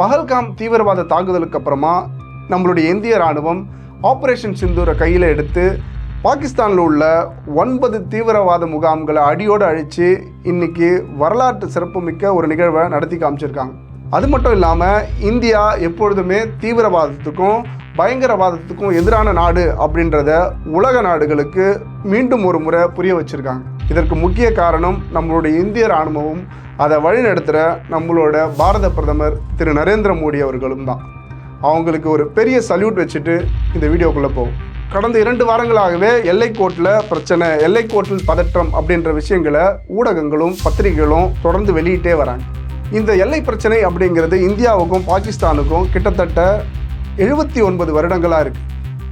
பஹல்காம் தீவிரவாத தாக்குதலுக்கு அப்புறமா நம்மளுடைய இந்திய ராணுவம் ஆப்ரேஷன் சிந்தூரை கையில் எடுத்து பாகிஸ்தானில் உள்ள ஒன்பது தீவிரவாத முகாம்களை அடியோடு அழித்து இன்னைக்கு வரலாற்று சிறப்புமிக்க ஒரு நிகழ்வை நடத்தி காமிச்சிருக்காங்க. அது மட்டும் இல்லாமல் இந்தியா எப்பொழுதுமே தீவிரவாதத்துக்கும் பயங்கரவாதத்துக்கும் எதிரான நாடு அப்படின்றத உலக நாடுகளுக்கு மீண்டும் ஒரு முறை புரிய வச்சுருக்காங்க. இதற்கு முக்கிய காரணம் நம்மளுடைய இந்திய ராணுவமும் அதை வழிநடத்துகிற நம்மளோட பாரத பிரதமர் திரு நரேந்திர மோடி அவர்களும் தான். அவங்களுக்கு ஒரு பெரிய சல்யூட் வச்சுட்டு இந்த வீடியோக்குள்ளே போகும் கடந்த இரண்டு வாரங்களாகவே எல்லைக்கோட்டில் பிரச்சனை எல்லைக்கோட்டில் பதற்றம் அப்படின்ற விஷயங்களை ஊடகங்களும் பத்திரிகைகளும் தொடர்ந்து வெளியிட்டே வராங்க. இந்த எல்லை பிரச்சனை அப்படிங்கிறது இந்தியாவுக்கும் பாகிஸ்தானுக்கும் கிட்டத்தட்ட எழுபத்தி ஒன்பது வருடங்களாக இருக்குது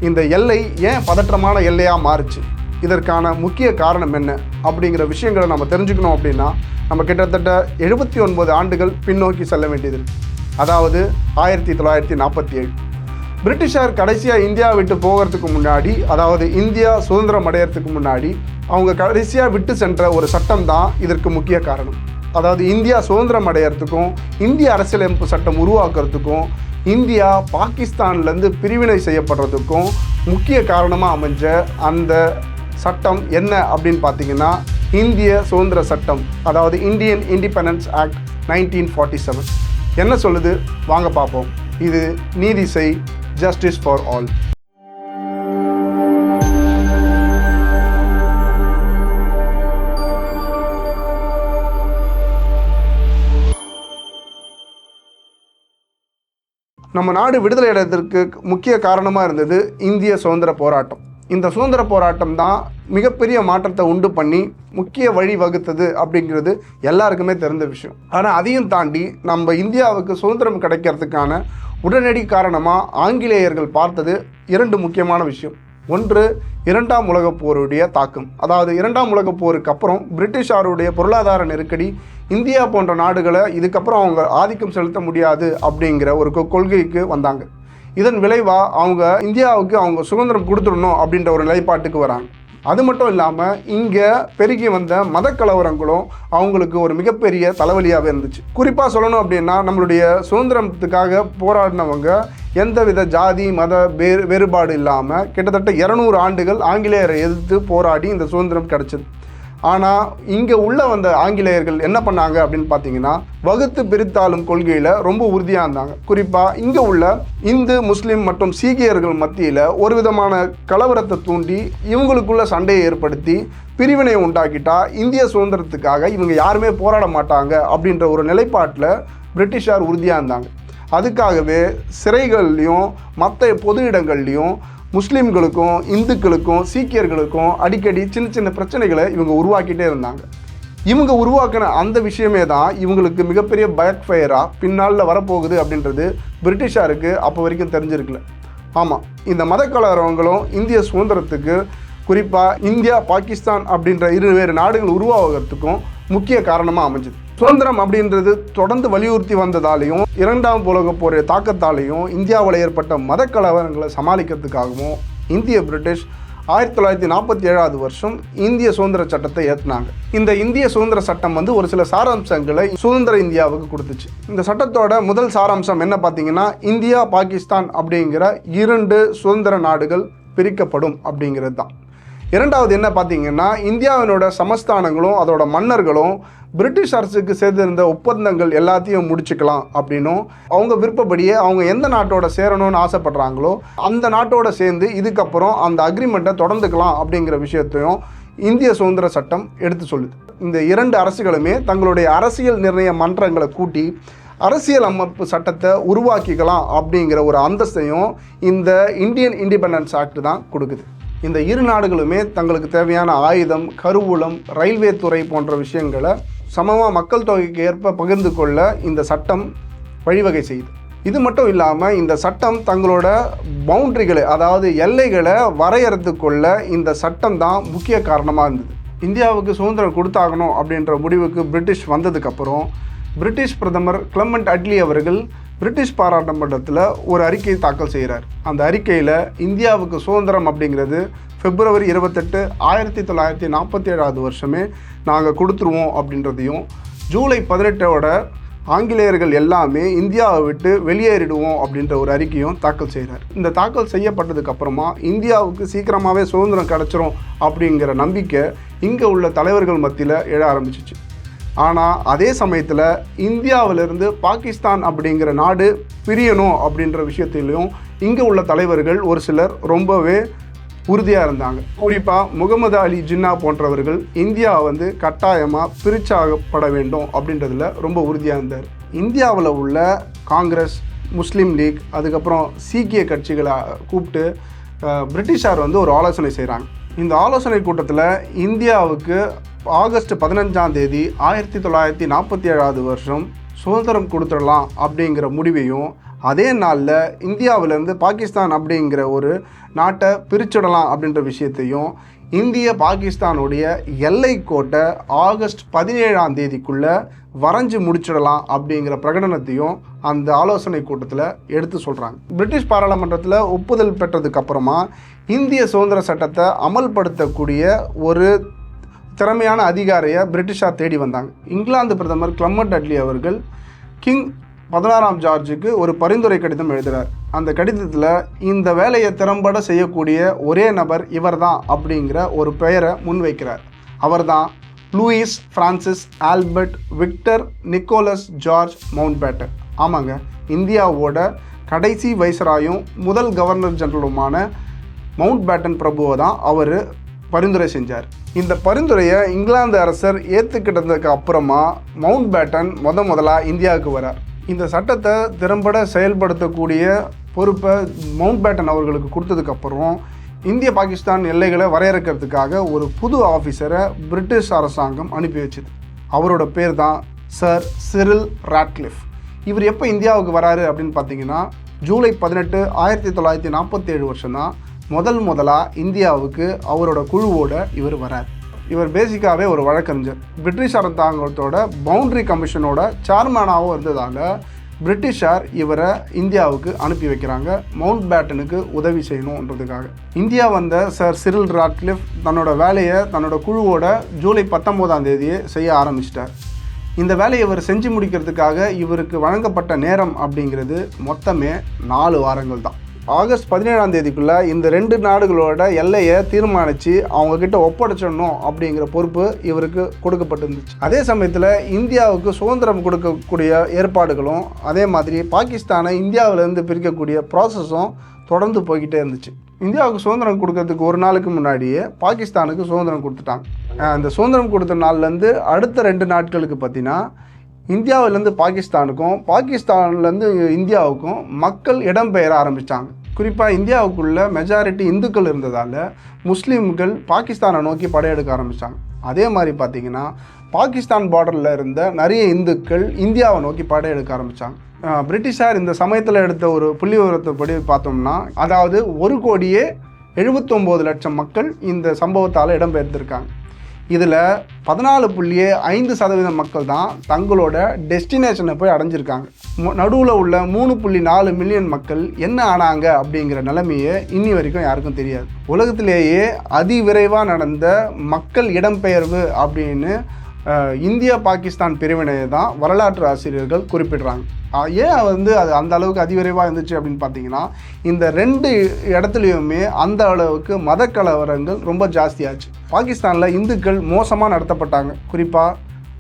இந்த எல்லை ஏன் பதற்றமான எல்லையாக மாறுச்சு? இதற்கான முக்கிய காரணம் என்ன? அப்படிங்கிற விஷயங்களை நம்ம தெரிஞ்சுக்கணும் அப்படின்னா நம்ம கிட்டத்தட்ட எழுபத்தி ஒன்பது ஆண்டுகள் பின்னோக்கி செல்ல வேண்டியது அதாவது ஆயிரத்தி தொள்ளாயிரத்தி நாற்பத்தி ஏழு. பிரிட்டிஷார் கடைசியாக இந்தியா விட்டு போகிறதுக்கு முன்னாடி அதாவது இந்தியா சுதந்திரம் அடையறதுக்கு முன்னாடி அவங்க கடைசியாக விட்டு சென்ற ஒரு சட்டம் தான் இதற்கு முக்கிய காரணம். அதாவது இந்தியா சுதந்திரம் அடையறதுக்கும் இந்திய அரசியலமைப்பு சட்டம் உருவாக்குறதுக்கும் இந்தியா பாகிஸ்தான்லேருந்து பிரிவினை செய்யப்படுறதுக்கும் முக்கிய காரணமாக அமைஞ்ச அந்த சட்டம் என்ன அப்படின்னு பார்த்தீங்கன்னா இந்திய சுதந்திர சட்டம் அதாவது Indian independence act nineteen forty seven. என்ன சொல்லுது? வாங்க பார்ப்போம் இது நீதிசை ஜஸ்டிஸ் ஃபார் ஆல். நம்ம நாடு விடுதலை அடைவதற்கு முக்கிய காரணமாக இருந்தது இந்திய சுதந்திர போராட்டம். இந்த சுதந்திர போராட்டம் தான் மிகப்பெரிய மாற்றத்தை உண்டு பண்ணி முக்கிய வழி வகுத்தது அப்படிங்கிறது எல்லாருக்குமே தெரிந்த விஷயம். ஆனால் அதையும் தாண்டி நம்ம இந்தியாவுக்கு சுதந்திரம் கிடைக்கிறதுக்கான உடனடி காரணமாக ஆங்கிலேயர்கள் பார்த்தது இரண்டு முக்கியமான விஷயம். ஒன்று இரண்டாம் உலகப் போருடைய தாக்கம். அதாவது இரண்டாம் உலகப் போருக்கு அப்புறம் பிரிட்டிஷாருடைய பொருளாதார நெருக்கடி இந்தியா போன்ற நாடுகளை இதுக்கப்புறம் அவங்க ஆதிக்கம் செலுத்த முடியாது அப்படிங்கிற ஒரு கொள்கைக்கு வந்தாங்க. இதன் விளைவாக அவங்க இந்தியாவுக்கு அவங்க சுதந்திரம் கொடுத்துடணும் அப்படின்ற ஒரு நிலைப்பாட்டுக்கு வராங்க. அது மட்டும் இல்லாமல் இங்கே பெருகி வந்த மத கலவரங்களும் அவங்களுக்கு ஒரு மிகப்பெரிய தலைவலியாக இருந்துச்சு. குறிப்பாக சொல்லணும் அப்படின்னா நம்மளுடைய சுதந்திரத்துக்காக போராடினவங்க எந்தவித ஜாதி மத வேறு வேறுபாடு இல்லாமல் கிட்டத்தட்ட இரநூறு ஆண்டுகள் ஆங்கிலேயரை எதிர்த்து போராடி இந்த சுதந்திரம் கிடச்சிது. ஆனால் இங்கே உள்ள வந்த ஆங்கிலேயர்கள் என்ன பண்ணாங்க அப்படின்னு பார்த்தீங்கன்னா வகுத்து பிரித்தாளும் கொள்கையில் ரொம்ப உறுதியாக இருந்தாங்க. குறிப்பாக இங்கே உள்ள இந்து முஸ்லீம் மற்றும் சீக்கியர்கள் மத்தியில் ஒரு விதமான கலவரத்தை தூண்டி இவங்களுக்குள்ள சண்டையை ஏற்படுத்தி பிரிவினை உண்டாக்கிட்டா இந்திய சுதந்திரத்துக்காக இவங்க யாருமே போராட மாட்டாங்க அப்படின்ற ஒரு நிலைப்பாட்டில் பிரிட்டிஷார் உறுதியாக இருந்தாங்க. அதுக்காகவே சிறைகள்லையும் மற்ற பொது இடங்கள்லையும் முஸ்லீம்களுக்கும் இந்துக்களுக்கும் சீக்கியர்களுக்கும் அடிக்கடி சின்ன சின்ன பிரச்சனைகளை இவங்க உருவாக்கிட்டே இருந்தாங்க. இவங்க உருவாக்கின அந்த விஷயமே தான் இவங்களுக்கு மிகப்பெரிய பயக் ஃபயராக பின்னால் வரப்போகுது அப்படின்றது பிரிட்டிஷாருக்கு அப்போ வரைக்கும் தெரிஞ்சிருக்கல. ஆமாம் இந்த மத கலவரங்களும் இந்திய சுதந்திரத்துக்கு குறிப்பாக இந்தியா பாகிஸ்தான் அப்படின்ற இரு வேறு நாடுகள் உருவாகிறதுக்கும் முக்கிய காரணமாக அமைஞ்சது. சுதந்திரம் அப்படின்றது தொடர்ந்து வலியுறுத்தி வந்ததாலையும் இரண்டாம் உலகப் போருடைய தாக்கத்தாலையும் இந்தியாவில் ஏற்பட்ட மத கலவரங்களை சமாளிக்கிறதுக்காகவும் இந்திய பிரிட்டிஷ் ஆயிரத்தி தொள்ளாயிரத்தி நாற்பத்தி ஏழாவது வருஷம் இந்திய சுதந்திர சட்டத்தை ஏற்றினாங்க இந்த இந்திய சுதந்திர சட்டம் வந்து ஒரு சில சாராம்சங்களை சுதந்திர இந்தியாவுக்கு கொடுத்துச்சு. இந்த சட்டத்தோட முதல் சாராம்சம் என்ன பார்த்தீங்கன்னா இந்தியா பாகிஸ்தான் அப்படிங்கிற இரண்டு சுதந்திர நாடுகள் பிரிக்கப்படும் அப்படிங்கிறது தான். இரண்டாவது என்ன பார்த்தீங்கன்னா இந்தியாவினோட சமஸ்தானங்களும் அதோட மன்னர்களும் பிரிட்டிஷ் அரசுக்கு சேர்ந்திருந்த ஒப்பந்தங்கள் எல்லாத்தையும் முடிச்சுக்கலாம் அப்படின்னும் அவங்க விருப்பப்படியே அவங்க எந்த நாட்டோட சேரணும்னு ஆசைப்படுறாங்களோ அந்த நாட்டோட சேர்ந்து இதுக்கப்புறம் அந்த அக்ரிமெண்ட்டை தொடர்ந்துக்கலாம் அப்படிங்கிற விஷயத்தையும் இந்திய சுதந்திர சட்டம் எடுத்து சொல்லுது. இந்த இரண்டு அரசுகளுமே தங்களுடைய அரசியல் நிர்ணய மன்றங்களை கூட்டி அரசியல் அமைப்பு சட்டத்தை உருவாக்கிக்கலாம் அப்படிங்கிற ஒரு அந்தஸ்தையும் இந்த இந்தியன் இண்டிபெண்டன்ஸ் ஆக்ட் தான் கொடுக்குது. இந்த இரு நாடுகளுமே தங்களுக்கு தேவையான ஆயுதம் கருவூலம் ரயில்வே துறை போன்ற விஷயங்களை சமமாக மக்கள் தொகைக்கு ஏற்ப பகிர்ந்து கொள்ள இந்த சட்டம் வழிவகை செய்யுது. இது மட்டும் இல்லாமல் இந்த சட்டம் தங்களோட பவுண்டரிகளை அதாவது எல்லைகளை வரையறுத்துக்கொள்ள இந்த சட்டம் தான் முக்கிய காரணமாக இருந்தது. இந்தியாவுக்கு சுதந்திரம் கொடுத்தாகணும் அப்படின்ற முடிவுக்கு பிரிட்டிஷ் வந்ததுக்கப்புறம் பிரிட்டிஷ் பிரதமர் கிளமண்ட் அட்லி அவர்கள் பிரிட்டிஷ் பாராளுமன்றத்தில் ஒரு அறிக்கை தாக்கல் செய்கிறார். அந்த அறிக்கையில் இந்தியாவுக்கு சுதந்திரம் அப்படிங்கிறது பிப்ரவரி இருபத்தெட்டு ஆயிரத்தி தொள்ளாயிரத்தி நாற்பத்தி ஏழாவது வருஷமே நாங்கள் கொடுத்துருவோம் அப்படின்றதையும் ஜூலை பதினெட்டோட ஆங்கிலேயர்கள் எல்லாமே இந்தியாவை விட்டு வெளியேறிடுவோம் அப்படின்ற ஒரு அறிக்கையும் தாக்கல் செய்கிறார். இந்த தாக்கல் செய்யப்பட்டதுக்கப்புறமா இந்தியாவுக்கு சீக்கிரமாகவே சுதந்திரம் கிடச்சிரும் அப்படிங்கிற நம்பிக்கை இங்கே உள்ள தலைவர்கள் மத்தியில் எழ ஆரம்பிச்சிச்சு. ஆனால் அதே சமயத்தில் இந்தியாவிலிருந்து பாகிஸ்தான் அப்படிங்கிற நாடு பிரியணும் அப்படின்ற விஷயத்திலையும் இங்கே உள்ள தலைவர்கள் ஒரு சிலர் ரொம்பவே உறுதியாக இருந்தாங்க. குறிப்பாக முகமது அலி ஜின்னா போன்றவர்கள் இந்தியா வந்து கட்டாயமாக பிரிச்சாகப்பட வேண்டும் அப்படின்றதுல ரொம்ப உறுதியாக இருந்தார். இந்தியாவில் உள்ள காங்கிரஸ் முஸ்லீம் லீக் அதுக்கப்புறம் சீக்கிய கட்சிகளை கூப்பிட்டு பிரிட்டிஷார் வந்து ஒரு ஆலோசனை செய்கிறாங்க இந்த ஆலோசனை கூட்டத்தில் இந்தியாவுக்கு ஆகஸ்ட் பதினஞ்சாம் தேதி ஆயிரத்தி தொள்ளாயிரத்தி நாற்பத்தி ஏழாவது வருஷம் சுதந்திரம் கொடுத்துடலாம் அப்படிங்கிற முடிவையும் அதே நாளில் இந்தியாவிலேருந்து பாகிஸ்தான் அப்படிங்கிற ஒரு நாட்டை பிரிச்சுடலாம் அப்படின்ற விஷயத்தையும் இந்திய பாகிஸ்தானுடைய எல்லை கோட்டை ஆகஸ்ட் பதினேழாம் தேதிக்குள்ளே வரைஞ்சு முடிச்சிடலாம் அப்படிங்கிற பிரகடனத்தையும் அந்த ஆலோசனை கூட்டத்தில் எடுத்து சொல்கிறாங்க பிரிட்டிஷ் பாராளுமன்றத்தில் ஒப்புதல் பெற்றதுக்கப்புறமா இந்திய சுதந்திர சட்டத்தை அமல்படுத்தக்கூடிய ஒரு திறமையான அதிகாரியை பிரிட்டிஷார் தேடி வந்தாங்க. இங்கிலாந்து பிரதமர் கிளம்மட் அட்லி அவர்கள் கிங் பதினாறாம் ஜார்ஜுக்கு ஒரு பரிந்துரை கடிதம் எழுதுகிறார் அந்த கடிதத்தில் இந்த வேலையை திறம்பட செய்யக்கூடிய ஒரே நபர் இவர்தான் அப்படிங்கிற ஒரு பெயரை முன்வைக்கிறார். அவர்தான் Louis Francis Albert Victor Nicholas George Mountbatten. ஆமாங்க இந்தியாவோட கடைசி வைசராயும் முதல் கவர்னர் ஜெனரலுமான மவுண்ட் பேட்டன் பிரபுவை தான் அவர் பரிந்துரை செஞ்சார். இந்த பரிந்துரையை இங்கிலாந்து அரசர் ஏற்றுக்கிட்டதுக்கு அப்புறமா மவுண்ட் பேட்டன் முத முதலாக இந்தியாவுக்கு வரார். இந்த சட்டத்தை திறம்பட செயல்படுத்தக்கூடிய பொறுப்பை மவுண்ட் பேட்டன் அவர்களுக்கு கொடுத்ததுக்கப்புறம் இந்திய பாகிஸ்தான் எல்லைகளை வரையறுக்கிறதுக்காக ஒரு புது ஆஃபீஸரை பிரிட்டிஷ் அரசாங்கம் அனுப்பி வச்சுது. அவரோட பேர் தான் சர் சிரில் ராட்லிஃப் இவர் எப்போ இந்தியாவுக்கு வராரு அப்படின்னு பார்த்தீங்கன்னா ஜூலை பதினெட்டு ஆயிரத்தி தொள்ளாயிரத்தி நாற்பத்தேழு வருஷம் தான் முதல் முதலாக இந்தியாவுக்கு அவரோட குழுவோட இவர் வரார். இவர் பேசிக்காகவே ஒரு வழக்கறிஞர். பிரிட்டிஷ் அரசாங்கத்தோட பவுண்ட்ரி கமிஷனோட சேர்மேனாகவும் இருந்ததால் பிரிட்டிஷார் இவரை இந்தியாவுக்கு அனுப்பி வைக்கிறாங்க. மவுண்ட் பேட்டனுக்கு உதவி செய்யணுன்றதுக்காக. இந்தியா வந்த சர் சிரில் ராட்லிஃப் தன்னோட வேலையை தன்னோட குழுவோட ஜூலை பத்தொம்போதாம் தேதியே செய்ய ஆரம்பிச்சிட்டார். இந்த வேலையை இவர் செஞ்சு முடிக்கிறதுக்காக இவருக்கு வழங்கப்பட்ட நேரம் அப்படிங்கிறது மொத்தமே நாலு வாரங்கள் தான். ஆகஸ்ட் பதினேழாம் தேதிக்குள்ளே இந்த ரெண்டு நாடுகளோட எல்லையை தீர்மானித்து அவங்கக்கிட்ட ஒப்படைச்சிடணும் அப்படிங்கிற பொறுப்பு இவருக்கு கொடுக்கப்பட்டிருந்துச்சு. அதே சமயத்தில் இந்தியாவுக்கு சுதந்திரம் கொடுக்கக்கூடிய ஏற்பாடுகளும் அதே மாதிரி பாகிஸ்தானை இந்தியாவிலேருந்து பிரிக்கக்கூடிய ப்ராசஸும் தொடர்ந்து போய்கிட்டே இருந்துச்சு. இந்தியாவுக்கு சுதந்திரம் கொடுக்கறதுக்கு ஒரு நாளுக்கு முன்னாடியே பாகிஸ்தானுக்கு சுதந்திரம் கொடுத்துட்டாங்க. அந்த சுதந்திரம் கொடுத்த நாள்லேருந்து அடுத்த ரெண்டு நாட்களுக்கு பார்த்தீங்கன்னா இந்தியாவிலேருந்து பாகிஸ்தானுக்கும் பாகிஸ்தான்லேருந்து இந்தியாவுக்கும் மக்கள் இடம்பெயர ஆரம்பித்தாங்க குறிப்பாக இந்தியாவுக்குள்ள மெஜாரிட்டி இந்துக்கள் இருந்ததால் முஸ்லீம்கள் பாகிஸ்தானை நோக்கி படையெடுக்க ஆரம்பித்தாங்க அதே மாதிரி பார்த்தீங்கன்னா பாகிஸ்தான் பார்டரில் இருந்த நிறைய இந்துக்கள் இந்தியாவை நோக்கி படையெடுக்க ஆரம்பித்தாங்க பிரிட்டிஷார் இந்த சமயத்தில் எடுத்த ஒரு புள்ளி விவரத்தைப்படி பார்த்தோம்னா அதாவது ஒரு கோடியே எழுபத்தொம்போது லட்சம் மக்கள் இந்த சம்பவத்தால் இடம்பெயர்ந்திருக்காங்க. இதில் பதினாலு புள்ளி ஐந்து சதவீதம் மக்கள் தான் தங்களோட டெஸ்டினேஷனை போய் அடைஞ்சிருக்காங்க. நடுவில் உள்ள மூணு புள்ளி நாலு மில்லியன் மக்கள் என்ன ஆனாங்க அப்படிங்கிற நிலைமையை இன்னி வரைக்கும் யாருக்கும் தெரியாது. உலகத்திலேயே அதிவிரைவாக நடந்த மக்கள் இடம்பெயர்வு அப்படின்னு இந்தியா பாகிஸ்தான் பிரிவினையை தான் வரலாற்று ஆசிரியர்கள் குறிப்பிடுறாங்க. ஏன் வந்து அது அந்த அளவுக்கு அதிவிரைவாக இருந்துச்சு அப்படின்னு பார்த்தீங்கன்னா இந்த ரெண்டு இடத்துலையுமே அந்த அளவுக்கு மத கலவரங்கள் ரொம்ப ஜாஸ்தியாச்சு. பாகிஸ்தானில் இந்துக்கள் மோசமாக நடத்தப்பட்டாங்க. குறிப்பாக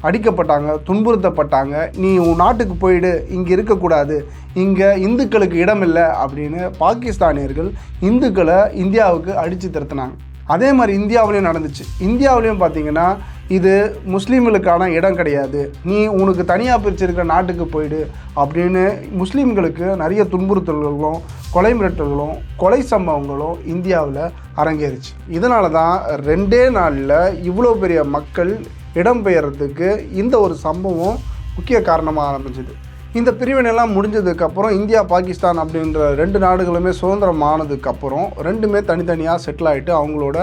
அடிக்கப்பட்டாங்க துன்புறுத்தப்பட்டாங்க. நீ உன் நாட்டுக்கு போயிடு இங்கே இருக்கக்கூடாது இங்கே இந்துக்களுக்கு இடமில்லை அப்படின்னு பாகிஸ்தானியர்கள் இந்துக்களை இந்தியாவுக்கு அடித்து திருத்தினாங்க. அதே மாதிரி இந்தியாவிலையும் நடந்துச்சு. இந்தியாவிலையும் பார்த்தீங்கன்னா இது முஸ்லீம்களுக்கான இடம் கிடையாது. நீ உனக்கு தனியாக பிரிச்சிருக்கிற நாட்டுக்கு போயிடு அப்படின்னு முஸ்லீம்களுக்கு நிறைய துன்புறுத்தல்களும் கொலை மிரட்டல்களும் கொலை சம்பவங்களும் இந்தியாவில் அரங்கேறிச்சு. இதனால தான் ரெண்டே நாளில் இவ்வளோ பெரிய மக்கள் இடம்பெயர்றதுக்கு இந்த ஒரு சம்பவம் முக்கிய காரணமாக ஆரம்பிச்சது. இந்த பிரிவினைலாம் முடிஞ்சதுக்கப்புறம் இந்தியா பாகிஸ்தான் அப்படின்ற ரெண்டு நாடுகளுமே சுதந்திரம் ஆனதுக்கப்புறம் ரெண்டுமே தனித்தனியாக செட்டில் ஆகிட்டு அவங்களோட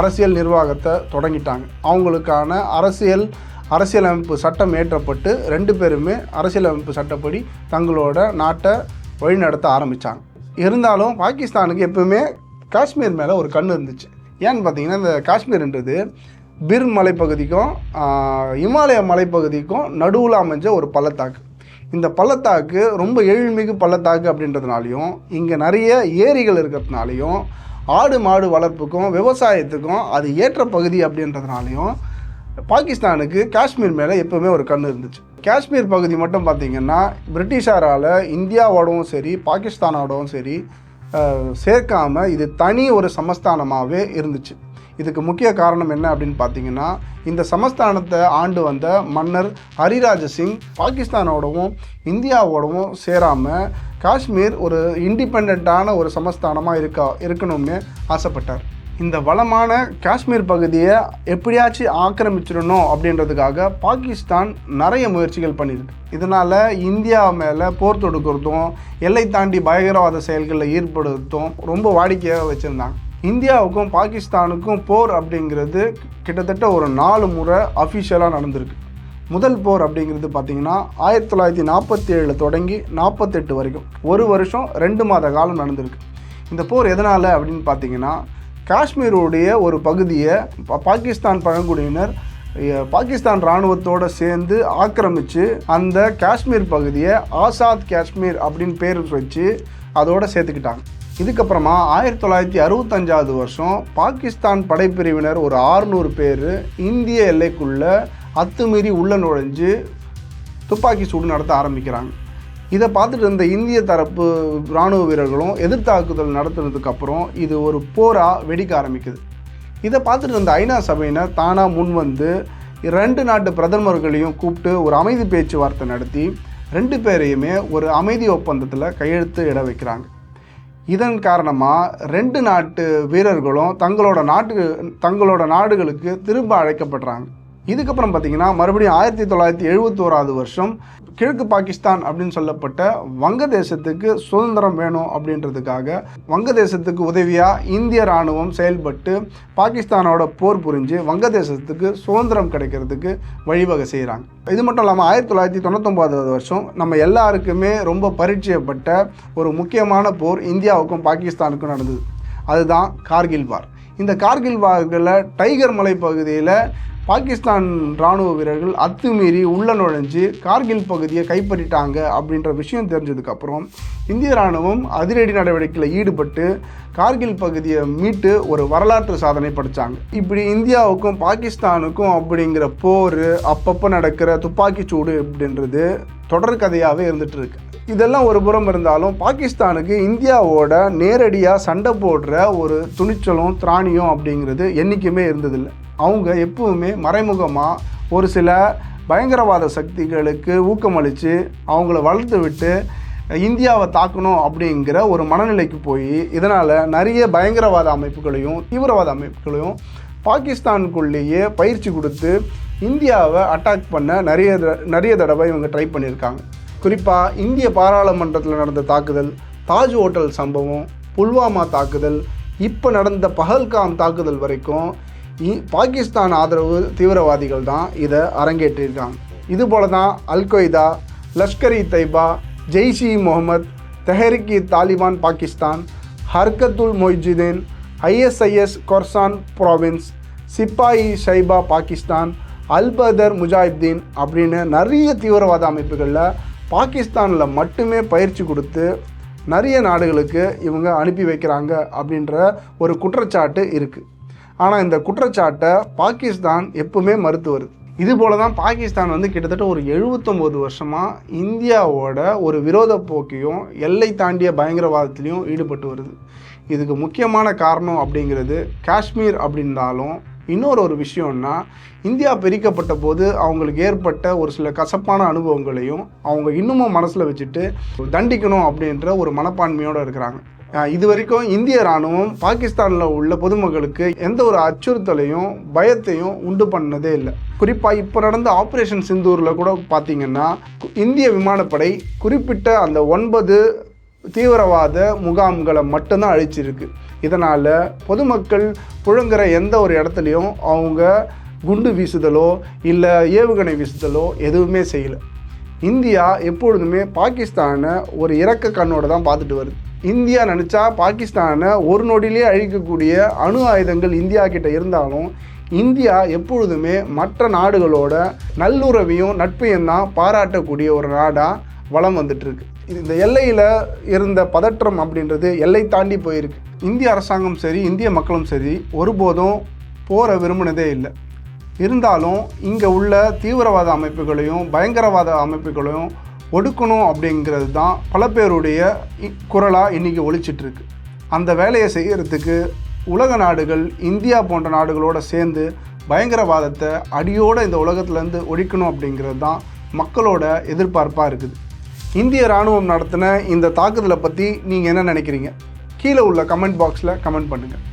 அரசியல் நிர்வாகத்தை தொடங்கிட்டாங்க. அவங்களுக்கான அரசியல் அரசியலமைப்பு சட்டம் ஏற்றப்பட்டு ரெண்டு பேருமே அரசியலமைப்பு சட்டப்படி தங்களோட நாட்டை வழிநடத்த ஆரம்பித்தாங்க இருந்தாலும் பாகிஸ்தானுக்கு எப்பவுமே காஷ்மீர் மேலே ஒரு கண் இருந்துச்சு. ஏன்னு பார்த்தீங்கன்னா இந்த காஷ்மீர்ன்றது பிர் மலைப்பகுதிக்கும் இமாலய மலைப்பகுதிக்கும் நடுவில் அமைஞ்ச ஒரு பள்ளத்தாக்கு. இந்த பள்ளத்தாக்கு ரொம்ப எழில்மிகு பள்ளத்தாக்கு அப்படின்றதுனாலையும் இங்கே நிறைய ஏரிகள் இருக்கிறதுனாலையும் ஆடு மாடு வளர்ப்புக்கும் விவசாயத்துக்கும் அது ஏற்ற பகுதி அப்படின்றதுனாலையும் பாகிஸ்தானுக்கு காஷ்மீர் மேலே எப்போவுமே ஒரு கண் இருந்துச்சு. காஷ்மீர் பகுதி மட்டும் பார்த்திங்கன்னா பிரிட்டிஷாரால் இந்தியாவோடவும் சரி பாகிஸ்தானோடவும் சரி சேர்க்காமல் இது தனி ஒரு சமஸ்தானமாகவே இருந்துச்சு. இதுக்கு முக்கிய காரணம் என்ன அப்படின்னு பார்த்தீங்கன்னா இந்த சமஸ்தானத்தை ஆண்டு வந்த மன்னர் ஹரிராஜ சிங் பாகிஸ்தானோடவும் இந்தியாவோடவும் சேராமல் காஷ்மீர் ஒரு இண்டிபெண்ட்டான ஒரு சமஸ்தானமாக இருக்கா இருக்கணும்னு ஆசைப்பட்டார். இந்த வளமான காஷ்மீர் பகுதியை எப்படியாச்சும் ஆக்கிரமிச்சிடணும் அப்படின்றதுக்காக பாகிஸ்தான் நிறைய முயற்சிகள் பண்ணியிருக்கு. இதனால் இந்தியா மேலே போர் தொடுக்கிறதும் எல்லை தாண்டி பயங்கரவாத செயல்களில் ஈடுபடுறதும் ரொம்ப வாடிக்கையாக வச்சுருந்தாங்க. இந்தியாவுக்கும் பாகிஸ்தானுக்கும் போர் அப்படிங்கிறது கிட்டத்தட்ட ஒரு நாலு முறை அஃபிஷியலாக நடந்திருக்கு. முதல் போர் அப்படிங்கிறது பார்த்தீங்கன்னா ஆயிரத்தி தொள்ளாயிரத்தி நாற்பத்தி ஏழில் தொடங்கி நாற்பத்தெட்டு வரைக்கும். ஒரு வருஷம் ரெண்டு மாத காலம் நடந்திருக்கு. இந்த போர் எதனால் அப்படின்னு பார்த்தீங்கன்னா காஷ்மீருடைய ஒரு பகுதியை பா- பாகிஸ்தான் பழங்குடியினர் பாகிஸ்தான் இராணுவத்தோடு சேர்ந்து ஆக்கிரமித்து அந்த காஷ்மீர் பகுதியை ஆசாத் காஷ்மீர் அப்படின்னு பேர் வச்சு அதோடு சேர்த்துக்கிட்டாங்க. இதுக்கப்புறமா ஆயிரத்தி தொள்ளாயிரத்தி அறுபத்தஞ்சாவது வருஷம் பாகிஸ்தான் படைப்பிரிவினர் ஒரு ஆறுநூறு பேர் இந்திய எல்லைக்குள்ள அத்துமீறி உள்ள நுழைஞ்சு துப்பாக்கி சூடு நடத்த ஆரம்பிக்கிறாங்க. இதை பார்த்துட்டு இருந்த இந்திய தரப்பு இராணுவ வீரர்களும் எதிர்த்தாக்குதல் நடத்துனதுக்கப்புறம் இது ஒரு போராக வெடிக்க ஆரம்பிக்குது. இதை பார்த்துட்டு இருந்த ஐநா சபையினர் தானாக முன் வந்து ரெண்டு நாட்டு பிரதமர்களையும் கூப்பிட்டு ஒரு அமைதி பேச்சுவார்த்தை நடத்தி ரெண்டு பேரையுமே ஒரு அமைதி ஒப்பந்தத்தில் கையெழுத்து இட வைக்கிறாங்க. இதன் காரணமாக ரெண்டு நாட்டு வீரர்களும் தங்களோட நாட்டு தங்களோட நாடுகளுக்கு திரும்ப அழைக்கப்படுறாங்க. இதுக்கப்புறம் பார்த்தீங்கன்னா மறுபடியும் ஆயிரத்தி தொள்ளாயிரத்தி எழுபத்தோராது வருஷம் கிழக்கு பாகிஸ்தான் அப்படின்னு சொல்லப்பட்ட வங்கதேசத்துக்கு சுதந்திரம் வேணும் அப்படின்றதுக்காக வங்கதேசத்துக்கு உதவியாக இந்திய இராணுவம் செயல்பட்டு பாகிஸ்தானோட போர் புரிஞ்சு வங்கதேசத்துக்கு சுதந்திரம் கிடைக்கிறதுக்கு வழிவகை செய்கிறாங்க இது மட்டும் இல்லாமல் ஆயிரத்தி தொள்ளாயிரத்தி தொண்ணூத்தொம்பதாவது வருஷம் நம்ம எல்லாருக்குமே ரொம்ப பரிச்சயப்பட்ட ஒரு முக்கியமான போர் இந்தியாவுக்கும் பாகிஸ்தானுக்கும் நடந்தது. அதுதான் கார்கில் வார். இந்த கார்கில் வார்களில் டைகர் மலை பகுதியில் பாகிஸ்தான் இராணுவ வீரர்கள் அத்துமீறி உள்ள நுழைஞ்சு கார்கில் பகுதியை கைப்பற்றிட்டாங்க அப்படின்ற விஷயம் தெரிஞ்சதுக்கப்புறம் இந்திய இராணுவம் அதிரடி நடவடிக்கையில் ஈடுபட்டு கார்கில் பகுதியை மீட்டு ஒரு வரலாற்று சாதனை படைச்சாங்க. இப்படி இந்தியாவுக்கும் பாகிஸ்தானுக்கும் அப்படிங்கிற போர் அப்பப்போ நடக்கிற துப்பாக்கிச்சூடு அப்படின்றது தொடர் கதையாகவே இருந்துட்டு இருக்கு. இதெல்லாம் ஒரு புறம் இருந்தாலும் பாகிஸ்தானுக்கு இந்தியாவோட நேரடியாக சண்டை போடுற ஒரு துணிச்சலும் திராணியும் அப்படிங்கிறது என்றைக்குமே இருந்ததில்லை. அவங்க எப்பவுமே மறைமுகமாக ஒரு சில பயங்கரவாத சக்திகளுக்கு ஊக்கமளித்து அவங்கள வளர்த்து விட்டு இந்தியாவை தாக்கணும் அப்படிங்கிற ஒரு மனநிலைக்கு போய் இதனால் நிறைய பயங்கரவாத அமைப்புகளையும் தீவிரவாத அமைப்புகளையும் பாகிஸ்தானுக்குள்ளேயே பயிற்சி கொடுத்து இந்தியாவை அட்டாக் பண்ண நிறைய நிறைய தடவை இவங்க ட்ரை பண்ணியிருக்காங்க. குறிப்பாக இந்திய பாராளுமன்றத்தில் நடந்த தாக்குதல் தாஜ் ஹோட்டல் சம்பவம் புல்வாமா தாக்குதல் இப்போ நடந்த பஹல்காம் தாக்குதல் வரைக்கும் பாகிஸ்தான் ஆதரவு தீவிரவாதிகள் தான் இதை அரங்கேற்றிருக்காங்க. இதுபோல தான் Al Qaeda Lashkar e Taiba Jaish e Mohammed Tehrik e Taliban Pakistan Harkatul மொய்ஜுதீன் ISIS Khorasan province Sipah Sahaba Pakistan Albadar Mujahideen அப்படின்னு நிறைய தீவிரவாத அமைப்புகளில் பாகிஸ்தானில் மட்டுமே பயிற்சி கொடுத்து நிறைய நாடுகளுக்கு இவங்க அனுப்பி வைக்கிறாங்க அப்படின்ற ஒரு குற்றச்சாட்டு இருக்குது ஆனால் இந்த குற்றச்சாட்டை பாகிஸ்தான் எப்பவுமே மறுத்து வருது. இது போல தான் பாகிஸ்தான் வந்து கிட்டத்தட்ட ஒரு எழுபத்தொம்போது வருஷமாக இந்தியாவோட ஒரு விரோத போக்கையும் எல்லை தாண்டிய பயங்கரவாதத்திலையும் ஈடுபட்டு வருது. இதுக்கு முக்கியமான காரணம் அப்படிங்கிறது காஷ்மீர் அப்படின்னாலும் இன்னொரு ஒரு விஷயம்னா இந்தியா பிரிக்கப்பட்ட போது அவங்களுக்கு ஏற்பட்ட ஒரு சில கசப்பான அனுபவங்களையும் அவங்க இன்னமும் மனசில் வச்சுட்டு தண்டிக்கணும் அப்படின்ற ஒரு மனப்பான்மையோடு இருக்கிறாங்க. இது வரைக்கும் இந்திய இராணுவம் பாகிஸ்தானில் உள்ள பொதுமக்களுக்கு எந்த ஒரு அச்சுறுத்தலையும் பயத்தையும் உண்டு பண்ணதே இல்லை. குறிப்பாக இப்போ நடந்த ஆப்ரேஷன் சிந்தூரில் கூட பார்த்தீங்கன்னா இந்திய விமானப்படை குறிப்பிட்ட அந்த ஒன்பது தீவிரவாத முகாம்களை மட்டும்தான் அழிச்சிருக்கு. இதனால் பொதுமக்கள் புழங்குற எந்த ஒரு இடத்துலையும் அவங்க குண்டு வீசுதலோ இல்லை ஏவுகணை வீசுதலோ எதுவுமே செய்யலை. இந்தியா எப்பொழுதுமே பாகிஸ்தானை ஒரு இறக்க கண்ணோடு தான் பார்த்துட்டு வருது. இந்தியா நினச்சா பாகிஸ்தானை ஒரு நொடியிலே அழிக்கக்கூடிய அணு ஆயுதங்கள் இந்தியா கிட்ட இருந்தாலும் இந்தியா எப்பொழுதுமே மற்ற நாடுகளோட நல்லுறவையும் நட்பையும் தான் பாராட்டக்கூடிய ஒரு நாடாக வளம் வந்துட்டுருக்கு. இந்த எல்லையில் இருந்த பதற்றம் அப்படின்றது எல்லை தாண்டி போயிருக்கு. இந்திய அரசாங்கம் சரி இந்திய மக்களும் சரி ஒருபோதும் போரை விரும்பினதே இல்லை. இருந்தாலும் இங்கே உள்ள தீவிரவாத அமைப்புகளையும் பயங்கரவாத அமைப்புகளையும் ஒடுக்கணும் அப்படிங்கிறது தான் பல பேருடைய குரலாக இன்றைக்கி ஒழிச்சிட்ருக்கு அந்த வேலையை செய்கிறதுக்கு உலக நாடுகள் இந்தியா போன்ற நாடுகளோடு சேர்ந்து பயங்கரவாதத்தை அடியோடு இந்த உலகத்துலேருந்து ஒழிக்கணும் அப்படிங்கிறது தான் மக்களோட எதிர்பார்ப்பாக இருக்குது. இந்திய இராணுவம் நடத்தின இந்த தாக்குதலை பற்றி நீங்கள் என்ன நினைக்கிறீங்க? கீழே உள்ள கமெண்ட் பாக்ஸில் கமெண்ட் பண்ணுங்கள்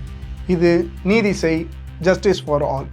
இது நீதி செய் ஜஸ்டிஸ் ஃபார் ஆல்.